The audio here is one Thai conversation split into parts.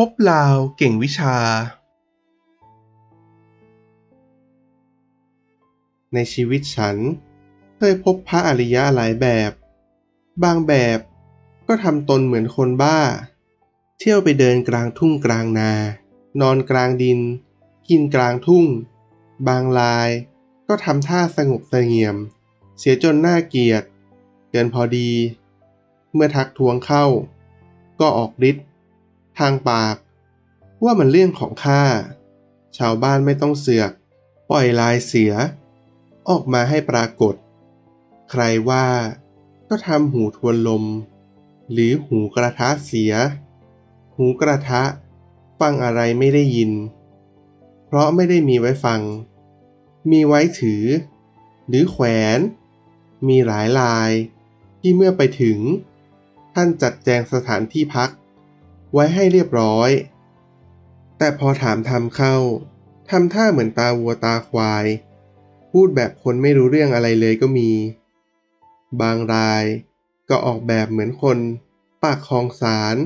พบลาวเก่งวิชา ในชีวิตฉัน เคยพบพระอริยะหลายแบบ บางแบบก็ทำตนเหมือนคนบ้า เที่ยวไปเดินกลางทุ่งกลางนา นอนกลางดิน กินกลางทุ่ง บางรายก็ทำท่าสงบเสงี่ยม เสียจนน่าเกลียดเกินพอดี เมื่อทักท้วงเข้า ก็ออกฤทธิ์ ทางปาก ว่ามันเรื่องของข้า ชาวบ้านไม่ต้องเสือก ปล่อยลายเสีย ออกมาให้ปรากฏ ใครว่าก็ทำหูทวนลม หรือหูกระทะเสีย หูกระทะ ฟังอะไรไม่ได้ยิน เพราะไม่ได้มีไว้ฟัง มีไว้ถือ หรือแขวน มีหลายลายที่เมื่อไปถึง ท่านจัดแจงสถานที่พัก ไว้ให้เรียบร้อย แต่พอถามทำเข้าทำท่าเหมือนตาวัวตาควาย พูดแบบคนไม่รู้เรื่องอะไรเลยก็มี บางรายก็ออกแบบเหมือนคน ปากคลองสาร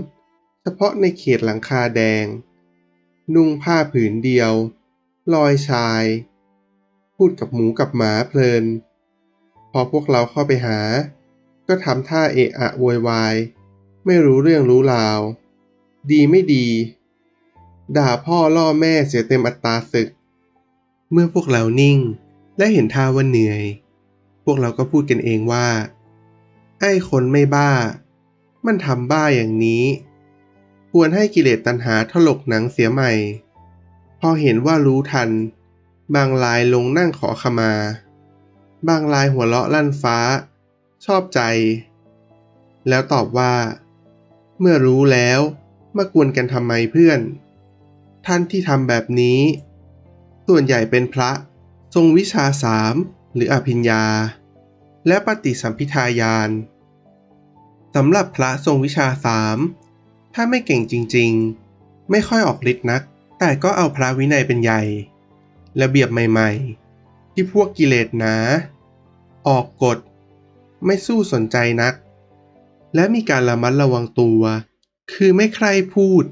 เฉพาะในเขตหลังคาแดง นุ่งผ้าผืนเดียว ลอยชาย พูดกับหมูกับหมาเพลิน พอพวกเราเข้าไปหา ก็ทำท่าเอะอะโวยวาย ไม่รู้เรื่องรู้ราว ดีไม่ดี ด่าพ่อล่อแม่เสียเต็มอัตราศึก เมื่อพวกเรานิ่งและเห็นท่าว่าเหนื่อย พวกเราก็พูดกันเองว่า ไอ้คนไม่บ้า มันทำบ้าอย่างนี้ ควรให้กิเลสตัณหาถลกหนังเสียใหม่ พอเห็นว่ารู้ทัน บางรายลงนั่งขอขมา บางรายหัวเราะลั่นฟ้า ชอบใจ แล้วตอบว่า เมื่อรู้แล้ว มากวนกันทำไมเพื่อน ท่านที่ทำแบบนี้ ส่วนใหญ่เป็นพระทรงวิชาสามหรืออภิญญา และปฏิสัมพิทาญาณสำหรับพระทรงวิชาสามถ้าไม่เก่งจริงๆ ไม่ค่อยออกฤทธิ์นัก แต่ก็เอาพระวินัยเป็นใหญ่ ระเบียบใหม่ๆ ที่พวกกิเลสหนา ออกกฎ ไม่สู้สนใจนัก และมีการระมัดระวังตัว คือไม่ใครพูด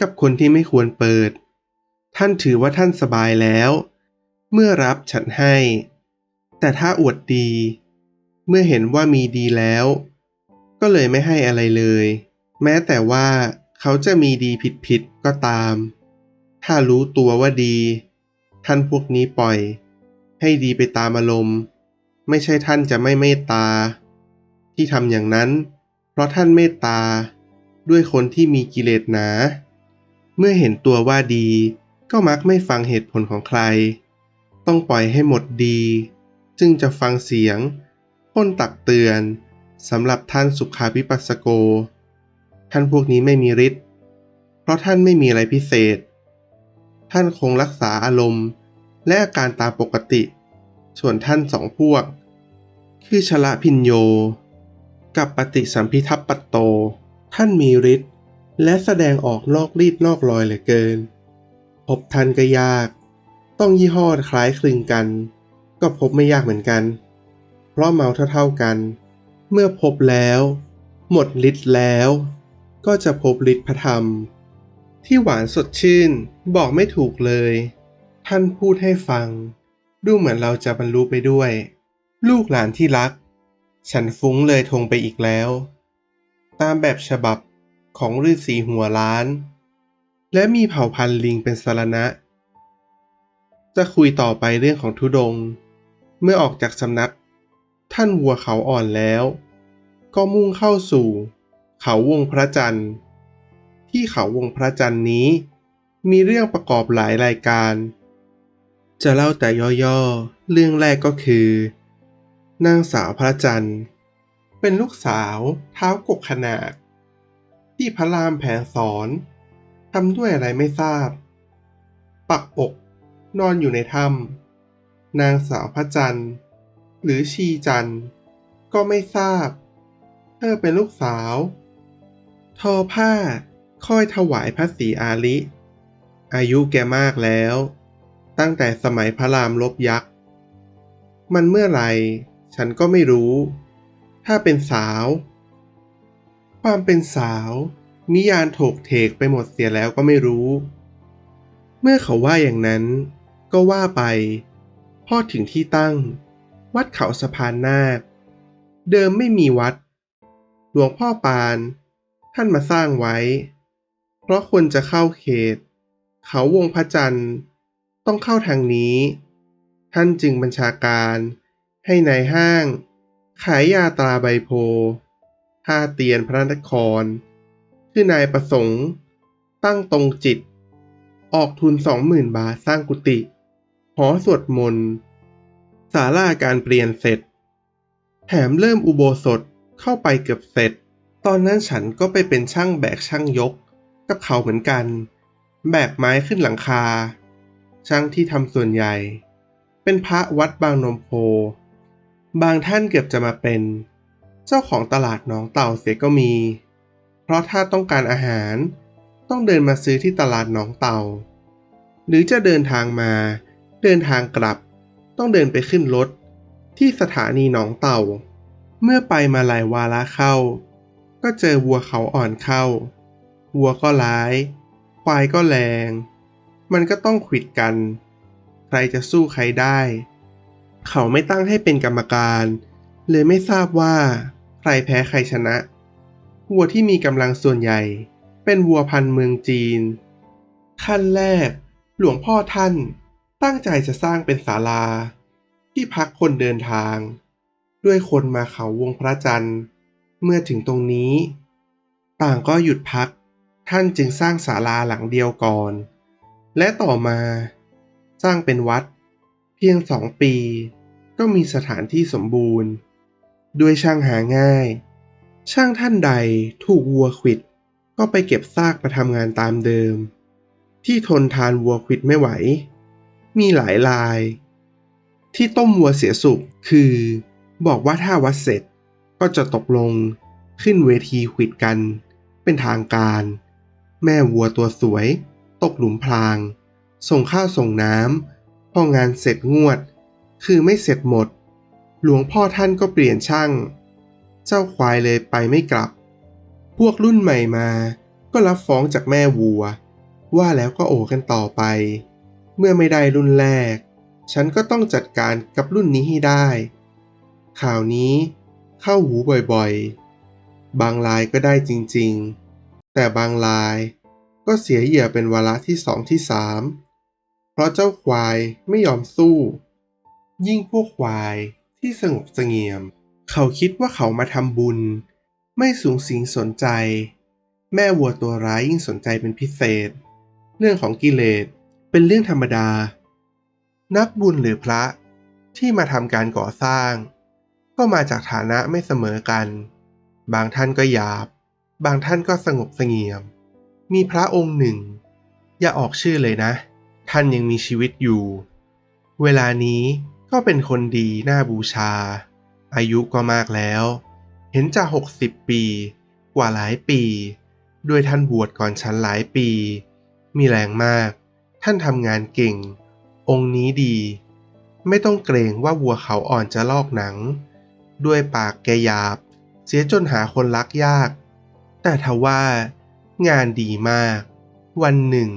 กับคนที่ไม่ควรเปิด ท่านถือว่าท่านสบายแล้ว เมื่อรับฉันให้ แต่ถ้าอวดดี เมื่อเห็นว่ามีดีแล้ว ก็เลยไม่ให้อะไรเลย แม้แต่ว่าเขาจะมีดีผิดๆก็ตาม ถ้ารู้ตัวว่าดี ท่านพวกนี้ปล่อย ให้ดีไปตามอารมณ์ไม่ใช่ท่านจะไม่เมตตา ที่ทำอย่างนั้น เพราะท่านเมตตา ด้วยคนที่มีกิเลสหนา เมื่อเห็นตัวว่าดี ก็มักไม่ฟังเหตุผลของใคร ต้องปล่อยให้หมดดี จึงจะฟังเสียงพ้นตักเตือนสำหรับท่านสุขาพิปัสสโก ท่านพวกนี้ไม่มีฤทธิ์เพราะท่านไม่มีอะไรพิเศษ ท่านคงรักษาอารมณ์ และอาการตามปกติ ส่วนท่านสองพวก คือชละพินโย กับปฏิสัมพิทัปปัตโต ท่านมีฤทธิ์และแสดงออกนอกรีดนอกรอยเหลือเกิน พบท่านก็ยาก ต้องยี่ห้อคล้ายคลึงกัน ก็พบไม่ยากเหมือนกัน เพราะเมาเท่าๆกัน เมื่อพบแล้ว หมดฤทธิ์แล้ว ก็จะพบฤทธิ์พระธรรม ที่หวานสดชื่นบอกไม่ถูกเลย ท่านพูดให้ฟัง ดูเหมือนเราจะบรรลุไปด้วย ลูกหลานที่รัก ฉันฟุ้งเลยทงไปอีกแล้ว ตามแบบฉบับของฤาษีหัวล้าน และมีเผ่าพันธุ์ลิงเป็นสารณะ จะคุยต่อไปเรื่องของทุดง เมื่อออกจากสำนัก ท่านวัวเขาอ่อนแล้ว ก็มุ่งเข้าสู่ เขาวงพระจันทร์ ที่เขาวงพระจันทร์นี้ มีเรื่องประกอบหลายรายการ จะเล่าแต่ย่อๆ เรื่องแรกก็คือ นางสาวพระจันทร์ เป็นลูกสาวเท้ากกขนาด ที่พระรามแผนสอนทำด้วยอะไรไม่ทราบ ปักอกนอนอยู่ในถ้ำนางสาวพระจันทร์หรือชีจันทร์ก็ไม่ทราบ เธอเป็นลูกสาว ทอผ้าค่อยถวายพระศรีอาลิ อายุแกมากแล้ว ตั้งแต่สมัยพระรามลบยักษ์ มันเมื่อไหร่ฉันก็ไม่รู้ ถ้าเป็นสาว ความเป็นสาว นิยานโถกเถกไปหมดเสียแล้วก็ไม่รู้ เมื่อเขาว่าอย่างนั้น ก็ว่าไป พอถึงที่ตั้ง วัดเขาสะพานนาค เดิมไม่มีวัด หลวงพ่อปาน ท่านมาสร้างไว้ เพราะคนจะเข้าเขต เขาวงพระจันทร์ต้องเข้าทางนี้ ท่านจึงบัญชาการให้ในายห้าง ขายยาตราใบโพท่าเตียนพระนครคือนายประสงค์ ตั้งตรงจิต ออกทุนสองหมื่นบาทสร้างกุฏิหอสวดมนต์ศาลาการเปลี่ยนเสร็จ แถมเริ่มอุโบสถเข้าไปเกือบเสร็จ ตอนนั้นฉันก็ไปเป็นช่างแบกช่างยก กับเขาเหมือนกัน แบกไม้ขึ้นหลังคา ช่างที่ทำส่วนใหญ่ เป็นพระวัดบางนมโพ บางท่านเกือบจะมาเป็น เจ้าของตลาดหนองเต่าเสียก็มี เพราะถ้าต้องการอาหารต้องเดินมาซื้อที่ตลาดหนองเต่า หรือจะเดินทางมา เดินทางกลับ ต้องเดินไปขึ้นรถ ที่สถานีหนองเต่า เมื่อไปมาหลายวาระเข้า ก็เจอวัวเขาอ่อนเข้า วัวก็ร้าย ควายก็แรง มันก็ต้องขิดกัน ใครจะสู้ใครได้ เขาไม่ตั้งให้เป็นกรรมการ เลยไม่ทราบว่าใครแพ้ใครชนะ วัวที่มีกำลังส่วนใหญ่ เป็นวัวพันธุ์เมืองจีน ขั้นแรก หลวงพ่อท่านตั้งใจจะสร้างเป็นศาลา ที่พักคนเดินทาง ด้วยคนมาเขาวงพระจันทร์ เมื่อถึงตรงนี้ ต่างก็หยุดพัก ท่านจึงสร้างศาลาหลังเดียวก่อน และต่อมา สร้างเป็นวัด เพียงสองปี ก็มีสถานที่สมบูรณ์ ด้วยช่างหาง่าย ช่างท่านใดถูกวัวขิด ก็ไปเก็บซากมาทำงานตามเดิม ที่ทนทานวัวขิดไม่ไหว มีหลายราย ที่ต้มวัวเสียสุขคือ บอกว่าถ้าวัดเสร็จก็จะตกลงขึ้นเวทีขิดกัน เป็นทางการ แม่วัวตัวสวย ตกหลุมพราง ส่งข้าวส่งน้ำพองานเสร็จงวด คือไม่เสร็จหมด หลวงพ่อท่านก็เปลี่ยนช่าง เจ้าควายเลยไปไม่กลับ พวกรุ่นใหม่มา ก็รับฟ้องจากแม่วัว ว่าแล้วก็โอกันต่อไป เมื่อไม่ได้รุ่นแรก ฉันก็ต้องจัดการกับรุ่นนี้ให้ได้ ข่าวนี้เข้าหูบ่อยๆ บางรายก็ได้จริงๆ แต่บางรายก็เสียเหยื่อเป็นวาระที่สองที่สามเพราะเจ้าควายไม่ยอมสู้ ยิ่งพวกควายที่สงบเสงี่ยม เขาคิดว่าเขามาทำบุญ ไม่สูงสิงสนใจ แม่วัวตัวร้ายยิ่งสนใจเป็นพิเศษ เรื่องของกิเลสเป็นเรื่องธรรมดา นักบุญหรือพระที่มาทำการก่อสร้าง ก็มาจากฐานะไม่เสมอกัน บางท่านก็หยาบ บางท่านก็สงบเสงี่ยม มีพระองค์หนึ่ง อย่าออกชื่อเลยนะ ท่านยังมีชีวิตอยู่ เวลานี้ ก็เป็นคนดีน่าบูชา อายุก็มากแล้ว เห็นจะหกสิบปี กว่าหลายปี ด้วยท่านบวชก่อนฉันหลายปี มีแรงมาก ท่านทำงานเก่ง องค์นี้ดี ไม่ต้องเกรงว่าวัวเขาอ่อนจะลอกหนัง ด้วยปากแกหยาบ เสียจนหาคนรักยาก แต่ทว่า งานดีมาก วันหนึ่ง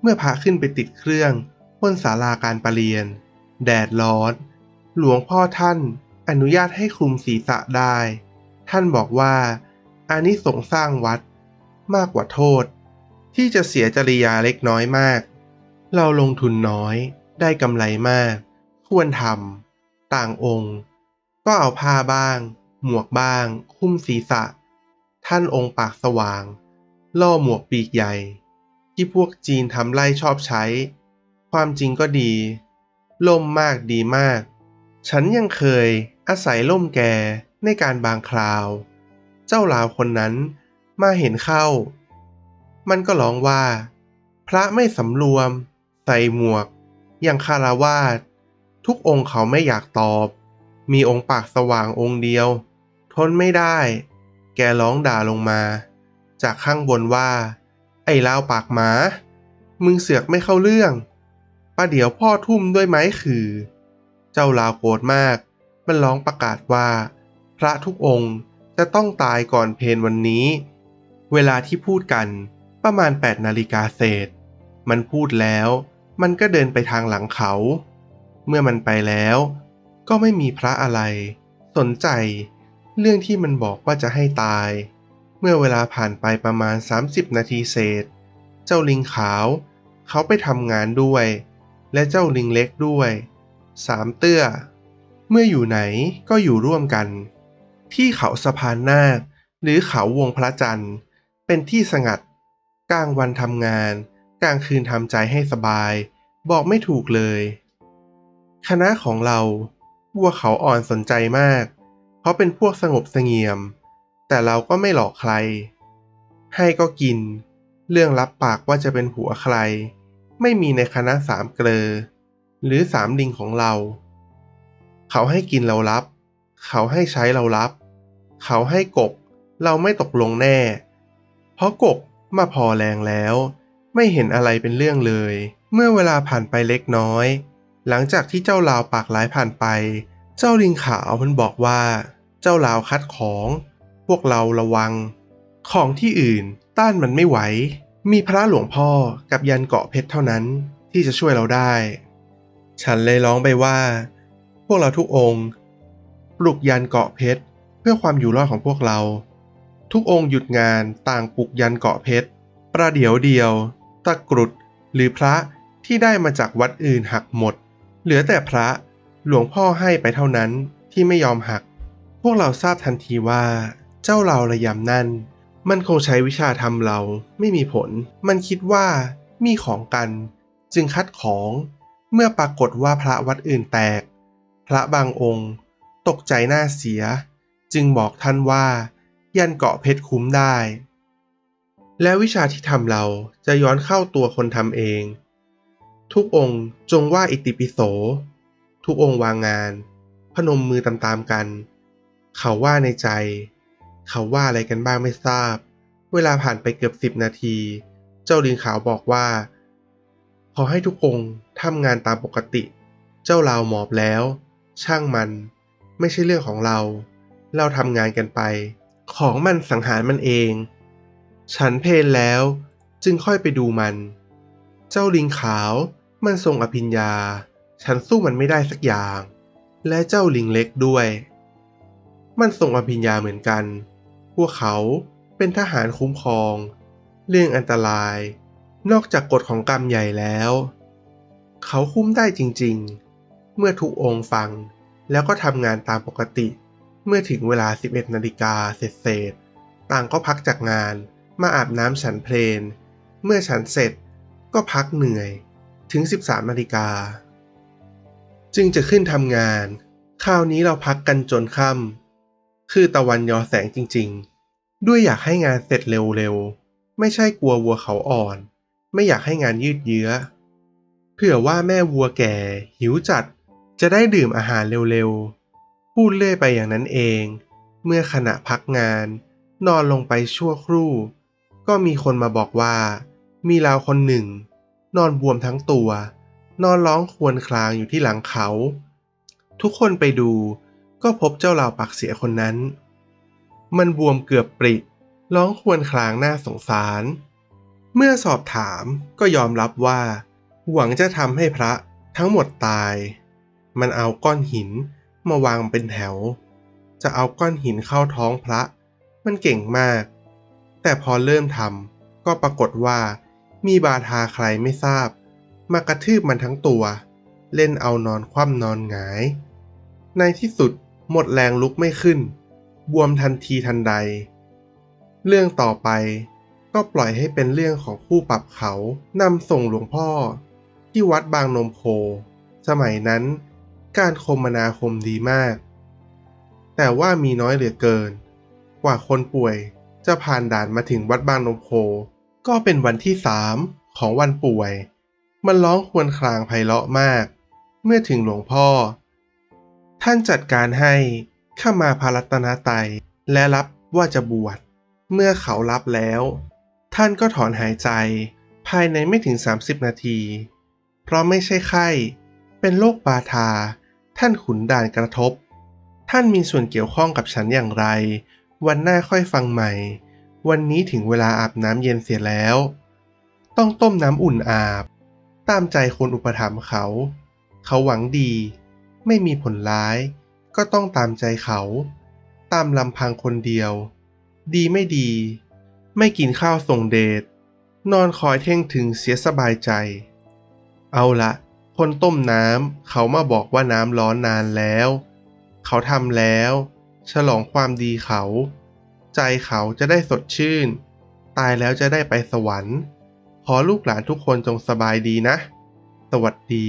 เมื่อพระขึ้นไปติดเครื่องบนศาลาการประเรียน แดดร้อน หลวงพ่อท่านอนุญาตให้คลุมศีรษะได้ ท่านบอกว่าอานิสงส์สร้างวัดมากกว่าโทษ ที่จะเสียจริยาเล็กน้อยมาก เราลงทุนน้อยได้กำไรมาก ควรทำต่างองค์ ก็เอาผ้าบ้าง หมวกบ้าง คุ้มศีรษะ ท่านองค์ปากสว่าง ล่อหมวกปีกใหญ่ ที่พวกจีนทำไล่ชอบใช้ ความจริงก็ดี ล่มมากดีมาก ฉันยังเคยอาศัยล่มแกในการบางคราว เจ้าลาวคนนั้นมาเห็นเข้า มันก็ร้องว่า พระไม่สำรวม ใส่หมวก อย่างคาราวาสทุกองค์เขาไม่อยากตอบ มีองค์ปากสว่างองค์เดียว ทนไม่ได้ แกร้องด่าลงมา จากข้างบนว่า ไอ้ลาวปากหมา มึงเสือกไม่เข้าเรื่อง ประเดี๋ยวพ่อทุ่มด้วยไม้คือ เจ้าลาวโกรธมาก มันร้องประกาศว่า พระทุกองค์จะต้องตายก่อนเพนวันนี้ เวลาที่พูดกันประมาณ 8 นาฬิกาเศษ มันพูดแล้ว มันก็เดินไปทางหลังเขา เมื่อมันไปแล้ว ก็ไม่มีพระอะไร สนใจ เรื่องที่มันบอกว่าจะให้ตาย เมื่อเวลาผ่านไปประมาณ 30 นาทีเศษ เจ้าลิงขาว เขาไปทำงานด้วย และเจ้าลิงเล็กด้วยสามเตื้อ เมื่ออยู่ไหนก็อยู่ร่วมกัน ที่เขาสะพานนาคหรือเขาวงพระจันทร์ เป็นที่สงัด กลางวันทำงาน กลางคืนทำใจให้สบาย บอกไม่ถูกเลย คณะของเราวัวเขาอ่อนสนใจมาก เพราะเป็นพวกสงบเสงี่ยม แต่เราก็ไม่หลอกใคร ให้ก็กิน เรื่องรับปากว่าจะเป็นผัวใคร ไม่มีในคณะสามเกลอ หรือสามลิงของเรา เขาให้กินเรารับ เขาให้ใช้เรารับ เขาให้กบเราไม่ตกลงแน่ เพราะกบมาพอแรงแล้ว ไม่เห็นอะไรเป็นเรื่องเลย เมื่อเวลาผ่านไปเล็กน้อย หลังจากที่เจ้าลาวปากร้ายผ่านไป เจ้าลิงขาวมันบอกว่า เจ้าลาวคัดของ พวกเราระวัง ของที่อื่นต้านมันไม่ไหว มีพระหลวงพ่อกับยันเกาะเพชรเท่านั้นที่จะช่วยเราได้ ฉันเลยร้องไปว่า พวกเราทุกองค์ปลุกยันเกาะเพชรเพื่อความอยู่รอดของพวกเรา ทุกองค์หยุดงานต่างปลุกยันเกาะเพชรประเดี๋ยวเดียว ตะกรุด หรือพระที่ได้มาจากวัดอื่นหักหมด เหลือแต่พระหลวงพ่อให้ไปเท่านั้นที่ไม่ยอมหัก พวกเราทราบทันทีว่า เจ้าเราระยำนั่น มันคงใช้วิชาทำเราไม่มีผล มันคิดว่ามีของกัน จึงคัดของ เมื่อปรากฏว่าพระวัดอื่นแตก พระบางองค์ ตกใจหน้าเสีย จึงบอกท่านว่า ยันเกาะเพชรคุ้มได้ และวิชาที่ทำเราจะย้อนเข้าตัวคนทำเอง ทุกองค์จงว่าอิติปิโส ทุกองค์วางงาน พนมมือตามๆกัน เขาว่าในใจ เขาว่าอะไรกันบ้างไม่ทราบ เวลาผ่านไปเกือบสิบนาที เจ้าลิงขาวบอกว่า ขอให้ทุกองค์ทำงานตามปกติ เจ้าลาวหมอบแล้ว ช่างมัน ไม่ใช่เรื่องของเรา เราทำงานกันไป ของมันสังหารมันเอง ฉันเพลแล้วจึงค่อยไปดูมัน เจ้าลิงขาวมันทรงอภิญญา ฉันสู้มันไม่ได้สักอย่าง และเจ้าลิงเล็กด้วย มันทรงอภิญญาเหมือนกัน วกเขาเป็นทหารคุ้มครอง เรื่องอันตราย นอกจากกฎของกรรมใหญ่แล้ว เขาคุ้มได้จริงๆ เมื่อทุกองค์ฟังแล้วก็ทำงานตามปกติ เมื่อถึงเวลา 11 นาฬิกาเสร็จเสร็จต่างก็พักจากงานมาอาบน้ำฉันเพลน เมื่อฉันเสร็จก็พักเหนื่อยถึง 13 นาฬิกา จึงจะขึ้นทำงาน คราวนี้เราพักกันจนค่ำคือตะวันยอแสงจริงๆ ด้วยอยากให้งานเสร็จเร็วๆ ไม่ใช่กลัววัวเขาอ่อน ไม่อยากให้งานยืดเยื้อ เผื่อว่าแม่วัวแก่ หิวจัด จะได้ดื่มอาหารเร็วๆ พูดเล่ยไปอย่างนั้นเอง เมื่อขณะพักงาน นอนลงไปชั่วครู่ ก็มีคนมาบอกว่า มีลาวคนหนึ่ง นอนบวมทั้งตัว นอนร้องครวญครางอยู่ที่หลังเขา ทุกคนไปดูก็พบเจ้าลาวปากเสียคนนั้น มันบวมเกือบปริร้องครวญครางน่าสงสาร เมื่อสอบถามก็ยอมรับว่า หวังจะทำให้พระทั้งหมดตาย มันเอาก้อนหินมาวางเป็นแถว จะเอาก้อนหินเข้าท้องพระ มันเก่งมาก แต่พอเริ่มทำก็ปรากฏว่า มีบาทาใครไม่ทราบ มากระทืบมันทั้งตัว เล่นเอานอนคว่ำนอนหงาย ในที่สุดหมดแรงลุกไม่ขึ้น บวมทันทีทันใด เรื่องต่อไปก็ปล่อยให้เป็นเรื่องของผู้ปรับเขานำส่งหลวงพ่อ ที่วัดบางนมโพสมัยนั้น การคมนาคมดีมาก แต่ว่ามีน้อยเหลือเกิน กว่าคนป่วยจะผ่านด่านมาถึงวัดบางนมโพก็เป็นวันที่สามของวันป่วย มันร้องควญครางไพเราะมาก เมื่อถึงหลวงพ่อ ท่านจัดการให้ เข้ามาพารัตนาไตยและรับว่าจะบวช เมื่อเขารับแล้ว ท่านก็ถอนหายใจภายในไม่ถึง 30 นาที เพราะไม่ใช่ไข้ เป็นโรคบาทา ท่านขุนด่านกระทบ ท่านมีส่วนเกี่ยวข้องกับฉันอย่างไร วันหน้าค่อยฟังใหม่ วันนี้ถึงเวลาอาบน้ำเย็นเสียแล้ว ต้องต้มน้ำอุ่นอาบ ตามใจคนอุปถัมภ์เขา เขาหวังดี ไม่มีผลร้าย ก็ต้องตามใจเขา ตามลำพังคนเดียว ดีไม่ดี ไม่กินข้าวส่งเดชนอนคอยเท่งถึงเสียสบายใจ เอาละคนต้มน้ำเขามาบอกว่าน้ำร้อนนานแล้ว เขาทำแล้ว ฉลองความดีเขา ใจเขาจะได้สดชื่น ตายแล้วจะได้ไปสวรรค์ ขอลูกหลานทุกคนจงสบายดีนะ สวัสดี